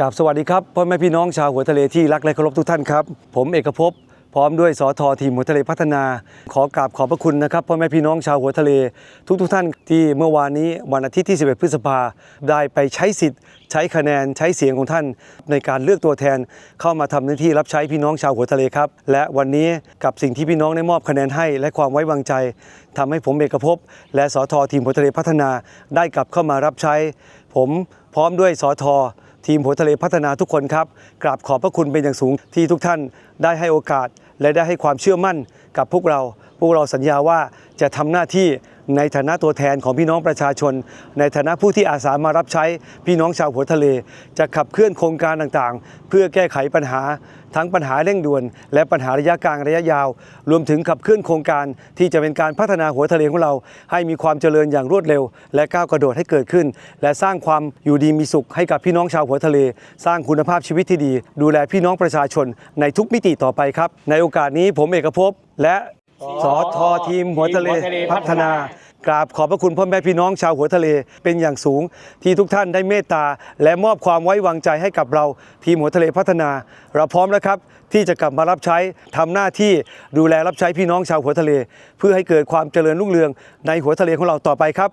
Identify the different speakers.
Speaker 1: กับสวัสดีครับพ่อแม่พี่น้องชาวหัวทะเลที่รักและเคารพทุกท่านครับ ผมเอกภพพร้อมด้วยสอทอทีมหัวทะเลพัฒนา ขอกราบขอบพระคุณนะครับพ่อแม่พี่น้องชาวหัวทะเล ทุกทุกท่านที่เมื่อวานนี้วันอาทิตย์ที่ 11 พฤษภาได้ไปใช้สิทธิ์ ใช้คะแนนใช้เสียงของท่าน ในการเลือกตัวแทนเข้ามาทำหน้าที่รับใช้พี่น้องชาวหัวทะเลครับ และวันนี้กับสิ่งที่พี่น้องได้มอบคะแนนให้ และความไว้วางใจทำให้ผมเอกภพและสอทอทีมหัวทะเลพัฒนา ได้กลับเข้ามารับใช้ ผมพร้อมด้วยสอทอ ทีมหัวทะเลพัฒนาทุกคนครับกราบขอบพระคุณเป็นอย่างสูงที่ทุกท่านได้ให้โอกาส และได้ให้ความเชื่อมั่นกับพวกเรา พวกเราสัญญาว่าจะทำหน้าที่ ในฐานะตัวแทนของพี่น้องประชาชน ในฐานะผู้ที่อาสามารับใช้พี่น้องชาวหัวทะเล จะขับเคลื่อนโครงการต่างๆ เพื่อแก้ไขปัญหาทั้งปัญหาเร่งด่วน และปัญหาระยะกลางระยะยาว รวมถึงขับเคลื่อนโครงการที่จะเป็นการพัฒนาหัวทะเลของเรา ให้มีความเจริญอย่างรวดเร็ว และก้าวกระโดดให้เกิดขึ้น และสร้างความอยู่ดีมีสุขให้กับพี่น้องชาวหัวทะเล สร้างคุณภาพชีวิตที่ดี ดูแลพี่น้องประชาชนในทุกมิติต่อไปครับ ในโอกาสนี้ผมเอกภพและ สอทอทีมหัวทะเลพัฒนากราบขอบพระคุณพ่อแม่พี่น้องชาวหัวทะเลเป็นอย่างสูง ที่ทุกท่านได้เมตตา และมอบความไว้วางใจให้กับเราทีมหัวทะเลพัฒนา เราพร้อมแล้วครับ ที่จะกลับมารับใช้ทำหน้าที่ดูแลรับใช้พี่น้องชาวหัวทะเล เพื่อให้เกิดความเจริญรุ่งเรืองในหัวทะเลของเราต่อไปครับ